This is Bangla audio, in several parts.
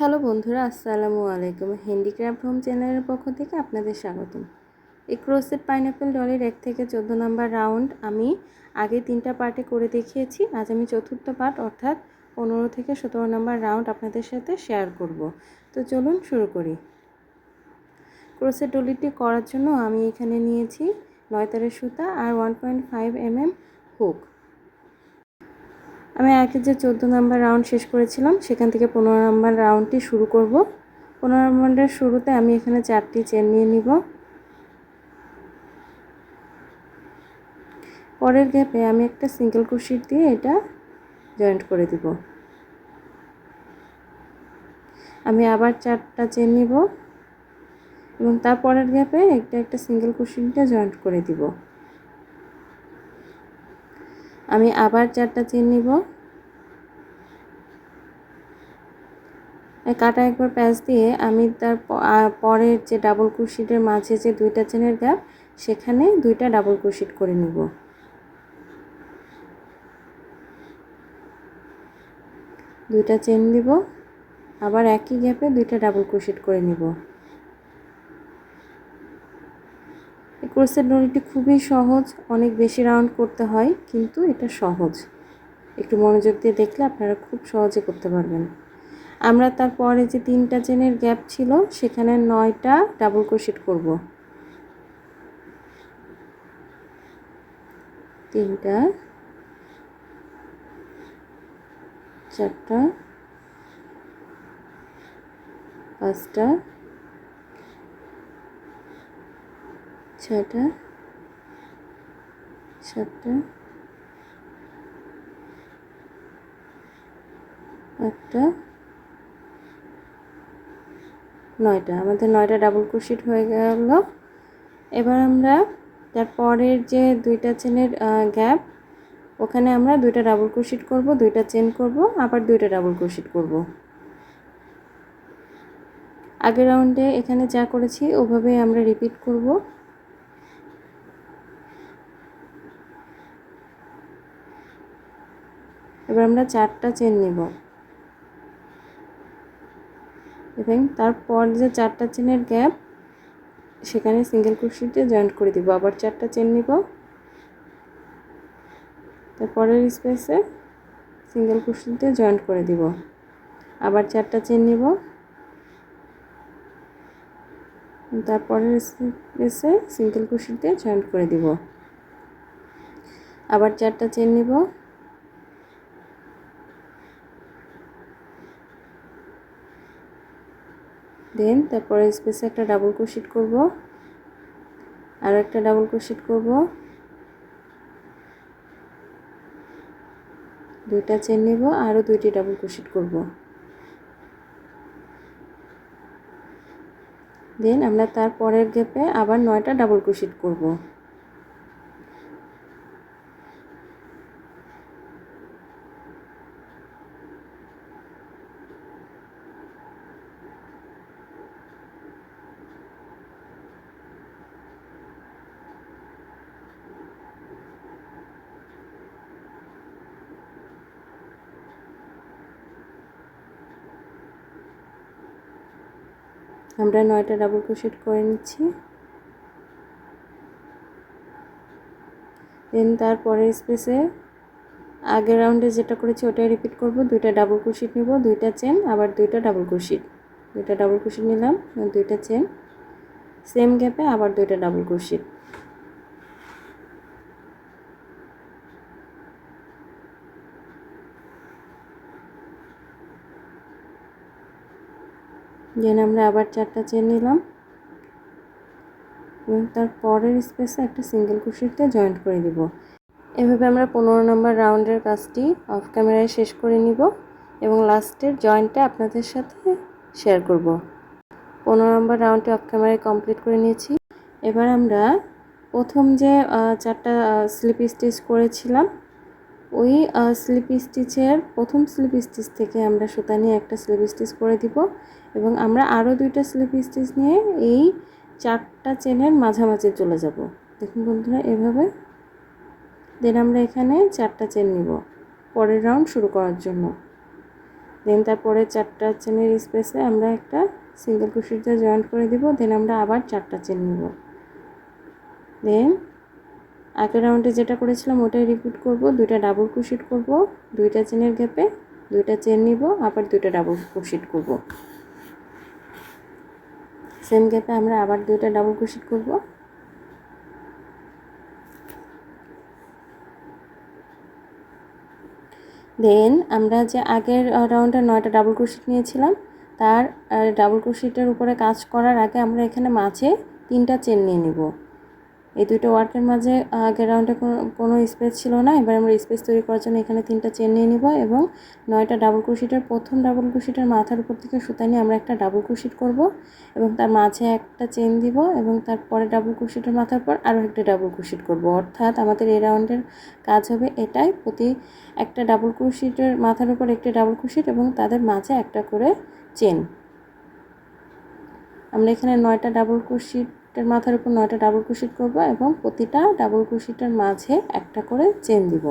হ্যালো বন্ধুরা, আসসালামু আলাইকুম। হ্যান্ডিক্রাফট হোম চ্যানেলের পক্ষ থেকে আপনাদের স্বাগতম। এই ক্রোসেট পাইনঅ্যাপেল ডলের এক থেকে চোদ্দ নাম্বার রাউন্ড আমি আগে তিনটা পার্টে করে দেখিয়েছি। আজ আমি চতুর্থ পার্ট, অর্থাৎ পনেরো থেকে সতেরো নাম্বার রাউন্ড আপনাদের সাথে শেয়ার করব। তো চলুন শুরু করি। ক্রোসেট ডলিটি করার জন্য আমি এখানে নিয়েছি নয় তারের সুতা আর one point five M M hook আমি আগে যে চোদ্দ নাম্বার রাউন্ড শেষ করেছিলাম, সেখান থেকে পনেরো নাম্বার রাউন্ডটি শুরু করব। পনেরো নাম্বারের শুরুতে আমি এখানে চারটি চেন নিয়ে নিব। পরের গ্যাপে আমি একটা সিঙ্গেল কুশিট দিয়ে এটা জয়েন্ট করে দিব। আমি আবার চারটা চেন নিব এবং তারপরের গ্যাপে একটা একটা সিঙ্গেল দিয়ে জয়েন্ট করে দিব। আমি আবার চারটা চেন নিব। কাটা একবার প্যাঁচ দিয়ে আমি তার পরের যে ডাবল কুশিটের মাঝে যে দুইটা চেনের গ্যাপ সেখানে দুইটা ডাবল কুশিট করে নিব। দুইটা চেন দিব আবার একই গ্যাপে দুইটা ডাবল কুশিট করে নিব এই ক্রোসের ডরিটি খুবই সহজ, অনেক বেশি রাউন্ড করতে হয়, কিন্তু এটা সহজ। একটু মনোযোগ দিয়ে দেখলে আপনারা খুব সহজে করতে পারবেন। আমরা তারপরে যে তিনটা চেনের গ্যাপ ছিল, সেখানে নয়টা ডাবল ক্রোশেট করব। তিনটা, চারটা, পাঁচটা ছটা সাতটা, আটটা, নয়টা। আমাদের নয়টা ডাবল ক্রোশেট হয়ে গেল। এবার আমরা তারপরের যে দুইটা চেনের গ্যাপ ওখানে আমরা দুইটা ডাবল ক্রোশেট করব, দুইটা চেন করব, আবার দুইটা ডাবল ক্রোশেট করব। আগের রাউন্ডে এখানে যা করেছি ওভাবেই আমরা রিপিট করব। এবার আমরা চারটা চেন নেব। এবং তারপর যে চারটা চেনের গ্যাপ সেখানে সিঙ্গেল ক্রোশেটে জয়েন্ট করে দিব। আবার চারটা চেন নিব। তারপরের স্পেসে সিঙ্গেল ক্রোশেটে জয়েন্ট করে দিব। আবার চারটা চেন নিব। তারপরের স্পেসে সিঙ্গেল ক্রোশেটে জয়েন্ট করে দিব। আবার চারটা চেন নিব। দেন তারপরে স্পেসে একটা ডাবল ক্রোশেট করব। আর একটা ডাবল ক্রোশেট করব। দুইটা চেন নেব আরও দুইটি ডাবল ক্রোশেট করব। দেন আমরা তারপরের গ্যাপে আবার নয়টা ডাবল ক্রোশেট করব। আমরা নয়টা ডাবল ক্রোশেট করে নিচ্ছি। দেন তারপরে স্পেসে আগের রাউন্ডে যেটা করেছি ওটাই রিপিট করব। দুইটা ডাবল ক্রোশেট নিব, দুইটা চেন আবার দুইটা ডাবল ক্রোশেট দুইটা ডাবল ক্রোশেট নিলাম, দুইটা চেন সেম গ্যাপে আবার দুইটা ডাবল ক্রোশেট দেন আমরা আবার চারটা চেন নিলাম। এবং তার পরের স্পেসে একটা সিঙ্গেল কুশিতে জয়েন্ট করে দিব। এভাবে আমরা পনেরো নম্বর রাউন্ডের কাজটি অফ ক্যামেরায় শেষ করে নিব এবং লাস্টের জয়েন্টটা আপনাদের সাথে শেয়ার করব। পনেরো নম্বর রাউন্ডটি অফ ক্যামেরায় কমপ্লিট করে নিয়েছি। এবার আমরা প্রথম যে চারটা স্লিপ স্টিচ করেছিলাম, ওই স্লিপ স্টিচের প্রথম স্লিপ স্টিচ থেকে আমরা সুতা নিয়ে একটা স্লিপ স্টিচ করে দিব। এবং আমরা আরও দুইটা স্লিপ স্টিচ নিয়ে এই চারটা চেনের মাঝামাঝি চলে যাব। দেখুন বন্ধুরা, এভাবে। দেন আমরা এখানে চারটা চেন নিব পরের রাউন্ড শুরু করার জন্য। দেন তারপরে চারটা চেনের স্পেসে আমরা একটা সিঙ্গেল ক্রোশেট দিয়ে জয়েন্ট করে দিব দেন আমরা আবার চারটা চেন নিব। দেন আগের রাউন্ডে যেটা করেছিলাম, ওটাই রিপিট করব, দুইটা ডাবল ক্রোশেট করব, দুইটা চেনের গ্যাপে দুইটা চেন নিব, আবার দুইটা ডাবল ক্রোশেট করব। সেম গ্যাপে আমরা আবার দুইটা ডাবল ক্রোশেট করব। দেন আমরা যে আগের রাউন্ডে নয়টা ডাবল ক্রোশেট নিয়েছিলাম, তার ডাবল ক্রোশেটের উপরে কাজ করার আগে আমরা এখানে মাঝে তিনটা চেন নিয়ে নিব। এই দুটো ওয়ার্কের মাঝে আগের রাউন্ডে কোনো স্পেস ছিল না, এবার আমরা স্পেস তৈরি করার জন্য এখানে তিনটা চেন নিয়ে নিব এবং নয়টা ডাবল ক্রোশেটের প্রথম ডাবল ক্রোশেটের মাথার উপর থেকে সুতা নিয়ে আমরা একটা ডাবল ক্রোশেট করব এবং তার মাঝে একটা চেন দিব এবং তারপরে ডাবল ক্রোশেটের মাথার পর আরও একটা ডাবল ক্রোশেট করব। অর্থাৎ আমাদের এই রাউন্ডের কাজ হবে এটাই, প্রতি একটা ডাবল ক্রোশেটের মাথার উপর একটি ডাবল ক্রোশেট এবং তাদের মাঝে একটা করে চেন আমরা এখানে নয়টা ডাবল ক্রোশেটের মাথার উপর নয়টা ডাবল ক্রোশেট করব এবং প্রতিটা ডাবল ক্রোশেটের মাঝে একটা করে চেন দিব।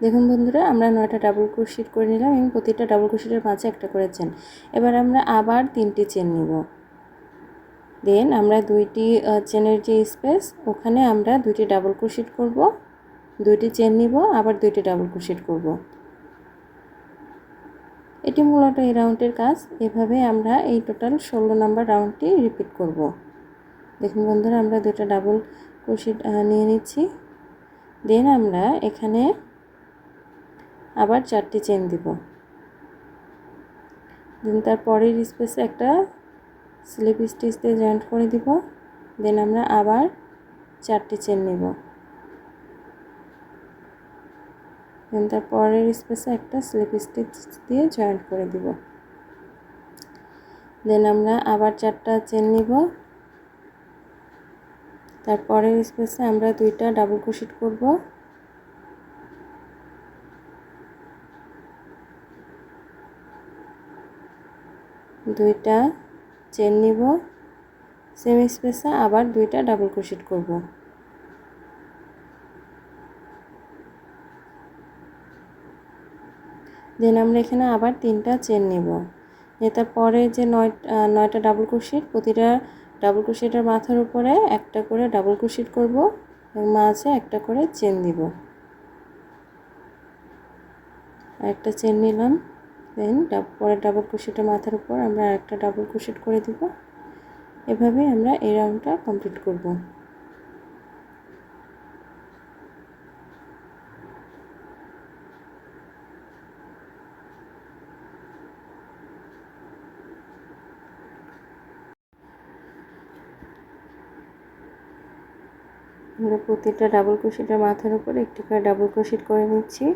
দেখুন বন্ধুরা, আমরা নয়টা ডাবল ক্রোশেট করে নিলাম এবং প্রতিটা ডাবল ক্রোশেটের মাঝে একটা করে চেন এবার আমরা আবার তিনটি চেন নিব। দেন আমরা দুইটি চেনের যে স্পেস ওখানে আমরা দুইটি ডাবল ক্রোশেট করব। দুইটি চেন নিব, আবার দুইটি ডাবল ক্রোশেট করব। এটি মূলত এই রাউন্ডের কাজ। এভাবে আমরা এই টোটাল ষোলো নাম্বার রাউন্ডটি রিপিট করব। দেখুন বন্ধুরা, আমরা দুটো ডাবল ক্রোশেট নিয়ে নিচ্ছি। দেন আমরা এখানে আবার চারটি চেন দিব। দেন তার পরের স্পেসে একটা স্লিপ স্টিচ দিয়ে জয়েন্ট করে দিব। দেন আমরা আবার চারটি চেন নেব। দেন তার পরের স্পেসে একটা স্লিপ স্টিচ দিয়ে জয়েন্ট করে দিব। দেন আমরা আবার চারটা চেন নিব। তারপরের স্পেসে আমরা দুইটা ডাবল ক্রোশেট করব। দুইটা চেন নিব। সেম স্পেসে আবার দুইটা ডাবল ক্রোশেট করব। দেন আমরা এখানে আবার তিনটা চেন নিব। এটার পরে যে নয় নয়টা ডাবল ক্রোশেট প্রতিটা ডাবল ক্রোশেটের মাথার উপরে একটা করে ডাবল ক্রোশেট করব এবং মাঝে একটা করে চেন দিব একটা চেন নিলাম। দেন পরে ডাবল ক্রোশেটের মাথার উপর আমরা একটা ডাবল ক্রোশেট করে দিব। এভাবে আমরা এই রাউন্ডটা কমপ্লিট করব। আমরা প্রতিটা ডাবল ক্রোশেটের মাথার উপর একটি করে ডাবল ক্রোশেট করে নিচ্ছি।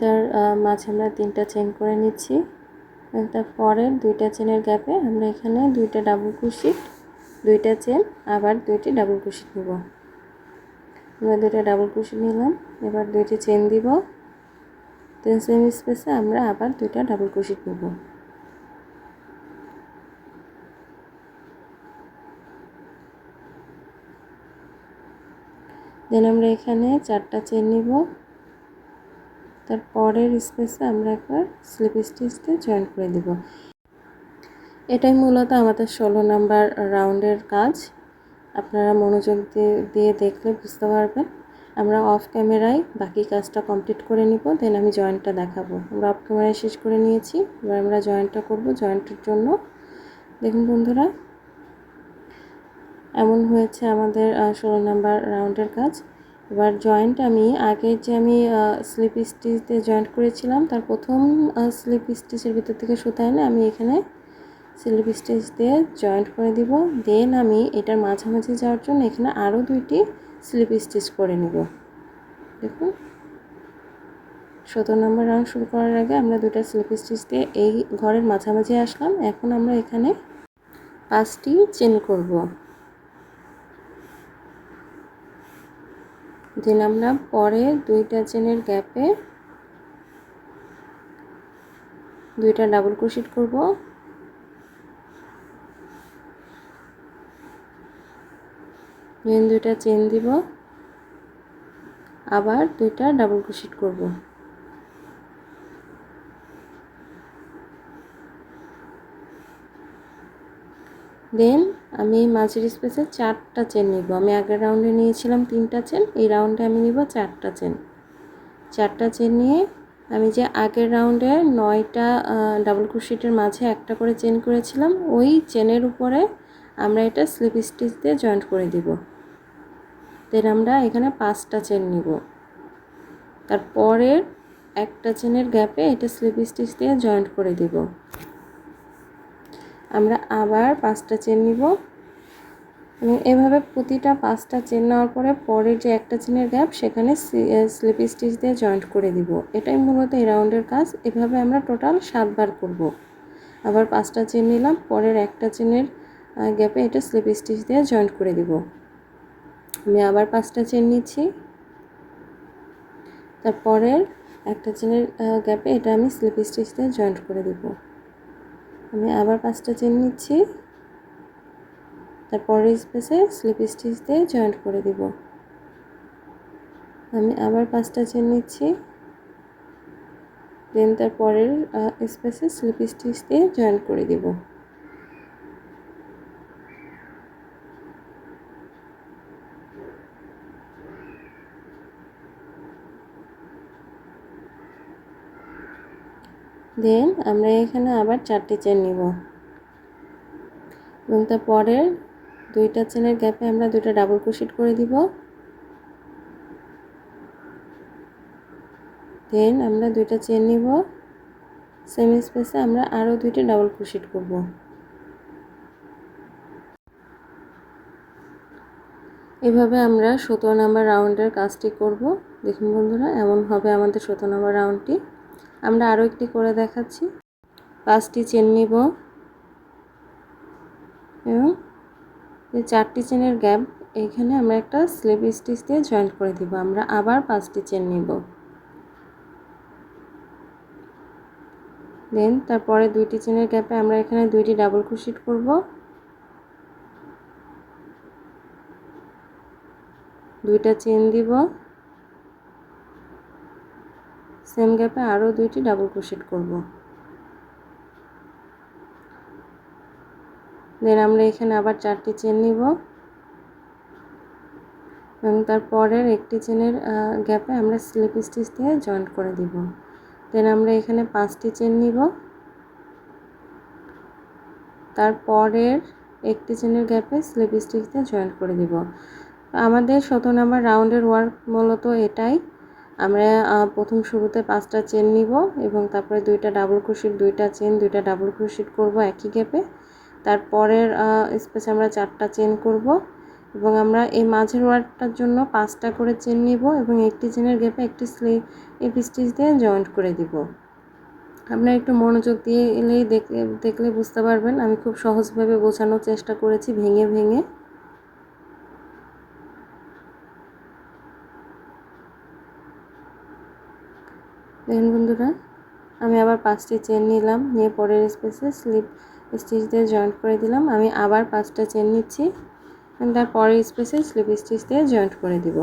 দেন তার মাঝে আমরা তিনটা চেন করে নিচ্ছি। তারপরে দুইটা চেনের গ্যাপে আমরা এখানে দুইটা ডাবল ক্রোশেট দুইটা চেন আবার দুইটি ডাবল ক্রোশেট নেব। আমরা দুইটা ডাবল ক্রোশেট নিলাম, এবার দুইটি চেন দিব। দেন সেম স্পেসে আমরা আবার দুইটা ডাবল ক্রোশেট নেব। দেন আমরা এখানে চারটা চেন নিব। তার পরের স্পেসে আমরা একবার স্লিপ স্টিচ দিয়ে জয়েন করে দেব। এটাই মূলত আমাদের ষোলো নাম্বার রাউন্ডের কাজ। আপনারা মনোযোগ দিয়ে দিয়ে দেখলে বুঝতে পারবেন। আমরা অফ ক্যামেরায় বাকি কাজটা কমপ্লিট করে নিব, দেন আমি জয়েন্টটা দেখাবো। আমরা অফ ক্যামেরায় শেষ করে নিয়েছি, এবার আমরা জয়েন্টটা করব জয়েন্টের জন্য। দেখুন বন্ধুরা, এমন হয়েছে আমাদের ষোলো নাম্বার রাউন্ডের কাজ। এবার জয়েন্ট আমি, আগে যে আমি স্লিপ স্টিচ দিয়ে জয়েন্ট করেছিলাম, তার প্রথম স্লিপ স্টিচের ভিতর থেকে সুতা এনে আমি এখানে স্লিপ স্টিচ দিয়ে জয়েন্ট করে দিব। দেন আমি এটার মাঝামাঝি যাওয়ার জন্য এখানে আরও দুইটি স্লিপ স্টিচ করে নেব। দেখুন। সতেরো নম্বর রাউন্ড শুরু করার আগে আমরা দুটা স্লিপ স্টিচ দিয়ে এই ঘরের মাঝামাঝি আসলাম। এখন আমরা এখানে পাঁচটি চেন করব। দেন আমরা পরে দুইটা চেনের গ্যাপে দুইটা ডাবল ক্রোশেট করব। মেন দুইটা চেন দিব। আবার দুইটা ডাবল ক্রোশেট করব। দেন আমি মাঝের স্পেসে চারটা চেন নিব। আমি আগের রাউন্ডে নিয়েছিলাম তিনটা চেন এই রাউন্ডে আমি নিব চারটা চেন চারটা চেন নিয়ে আমি যে আগের রাউন্ডে নয়টা ডাবল ক্রোশেটের মাঝে একটা করে চেন করেছিলাম, ওই চেনের উপরে আমরা এটা স্লিপ স্টিচ দিয়ে জয়েন্ট করে দিব। দেন আমরা এখানে পাঁচটা চেন নিব। তারপরের একটা চেনের গ্যাপে এটা স্লিপ স্টিচ দিয়ে জয়েন্ট করে দিব। আমরা আবার পাঁচটা চেন নিব। এবং এভাবে প্রতিটা পাঁচটা চেন নেওয়ার পরে পরের যে একটা চেনের গ্যাপ সেখানে স্লিপ স্টিচ দিয়ে জয়েন্ট করে দিব। এটাই মূলত এই রাউন্ডের কাজ। এভাবে আমরা টোটাল সাতবার করব। আবার পাঁচটা চেন নিলাম, পরের একটা চেনের গ্যাপে এটা স্লিপ স্টিচ দিয়ে জয়েন্ট করে দিব। আমি আবার পাঁচটা চেন নিচ্ছি। তারপরের একটা চেনের গ্যাপে এটা আমি স্লিপ স্টিচ দিয়ে জয়েন্ট করে দিব। আমি আবার পাঁচটা চেন নিচ্ছি। তারপরের স্পেসে স্লিপ স্টিচ দিয়ে জয়েন্ট করে দিব। আমি আবার পাঁচটা চেন নিচ্ছি। দেন তারপরের স্পেসে স্লিপ স্টিচ দিয়ে জয়েন্ট করে দিব। দেন আমরা এখানে আবার চারটি চেন নিব। এবং তারপরের দুইটা চেনের গ্যাপে আমরা দুইটা ডাবল ক্রোশেট করে দিব। দেন আমরা দুইটা চেন নিব। সেম স্পেসে আমরা আরও দুইটা ডাবল ক্রোশেট করব। এভাবে আমরা সতেরো নাম্বার রাউন্ডের কাজটি করব। দেখুন বন্ধুরা, এমন হবে আমাদের সতেরো নাম্বার রাউন্ডটি আমরা আরও একটি করে দেখাচ্ছি। পাঁচটি চেন নিব। এবং এই চারটি চেনের গ্যাপ এখানে আমরা একটা স্লিপ স্টিচ দিয়ে জয়েন্ট করে দিব। আমরা আবার পাঁচটি চেন নিব। দেন তারপরে দুইটি চেনের গ্যাপে আমরা এখানে দুইটি ডাবল ক্রোশেট করব। দুইটা চেন দিব। সেম গ্যাপে আরও দুইটি ডাবল ক্রোশেট করব। দেন আমরা এখানে আবার চারটি চেন নিব। এবং তারপরের একটি চেনের গ্যাপে আমরা স্লিপ স্টিচ দিয়ে জয়েন্ট করে দিব। দেন আমরা এখানে পাঁচটি চেন নিব। তারপরের একটি চেনের গ্যাপে স্লিপ স্টিচ দিয়ে জয়েন্ট করে দিব। আমাদের শত নাম্বার রাউন্ডের ওয়ার্ক মূলত এটাই। আমরা প্রথম শুরুতে পাঁচটা চেন নিব এবং তারপরে দুইটা ডাবল ক্রোশেট দুইটা চেন দুইটা ডাবল ক্রোশেট করব একই গ্যাপে তারপরের স্পেসে আমরা চারটা চেন করব এবং আমরা এই মাঝের ওয়ার্কটার জন্য পাঁচটা করে চেন নিব এবং একটি চেনের গ্যাপে একটি স্লিপ স্টিচ দিয়ে জয়েন্ট করে দিব। আপনারা একটু মনোযোগ দিয়ে এলেই দেখলে বুঝতে পারবেন। আমি খুব সহজভাবে বোঝানোর চেষ্টা করেছি, ভেঙে ভেঙে। দেখুন বন্ধুরা, আমি আবার পাঁচটি চেন নিলাম, নিয়ে পরের স্পেসে স্লিপ স্টিচ দিয়ে জয়েন্ট করে দিলাম। আমি আবার পাঁচটা চেন নিচ্ছি তার পরের স্পেসে স্লিপ স্টিচ দিয়ে জয়েন্ট করে দিব।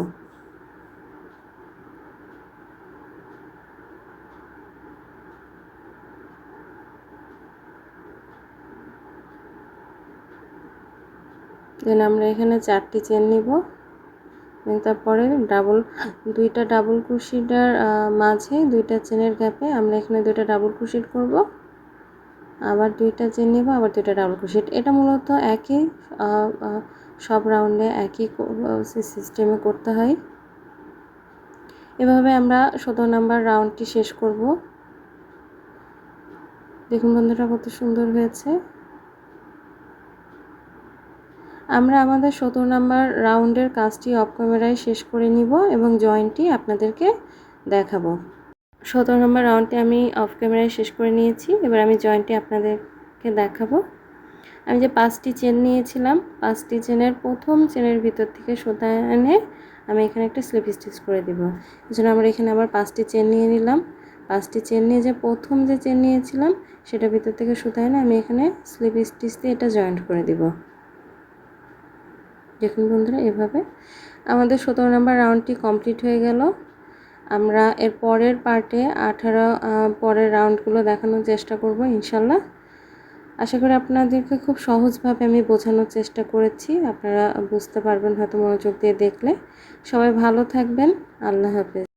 দেন আমরা এখানে চারটি চেন নিব। তারপরে ডাবল দুইটা ডাবল ক্রুশিটার মাঝে দুইটা চেনের গ্যাপে আমরা এখানে দুইটা ডাবল ক্রুশিট করব। আবার দুইটা চেন নেব, আবার দুইটা ডাবল ক্রুশিট এটা মূলত একই সব রাউন্ডে একই সিস্টেমে করতে হয়। এভাবে আমরা সতেরো নাম্বার রাউন্ডটি শেষ করব। দেখুন বন্ধুরা কত সুন্দর হয়েছে। আমরা আমাদের সতেরো নাম্বার রাউন্ডের কাজটি অফ ক্যামেরায় শেষ করে নিব এবং জয়েন্টটি আপনাদেরকে দেখাবো। সতেরো নম্বর রাউন্ডটি আমি অফ ক্যামেরায় শেষ করে নিয়েছি। এবার আমি জয়েন্টটি আপনাদেরকে দেখাবো। আমি যে পাঁচটি চেন নিয়েছিলাম, পাঁচটি চেনের প্রথম চেনের ভিতর থেকে সুতা এনে আমি এখানে একটা স্লিপ স্টিচ করে দিব। এই জন্য আমরা এখানে আবার পাঁচটি চেন নিয়ে নিলাম। পাঁচটি চেন নিয়ে যে প্রথম যে চেন নিয়েছিলাম সেটা ভিতর থেকে সুতা এনে আমি এখানে স্লিপ স্টিচ দিয়ে এটা জয়েন্ট করে দিব। দেখুন বন্ধুরা, এভাবে। আমাদের সতেরো নম্বর রাউন্ডটি কমপ্লিট হয়ে গেল। আমরা এর পরের পার্টে আঠারো পরের রাউন্ডগুলো দেখানোর চেষ্টা করব, ইনশাল্লাহ। আশা করি আপনাদেরকে খুব সহজভাবে আমি বোঝানোর চেষ্টা করেছি। আপনারা বুঝতে পারবেন হয়তো মনোযোগ দিয়ে দেখলে। সবাই ভালো থাকবেন। আল্লাহ হাফেজ।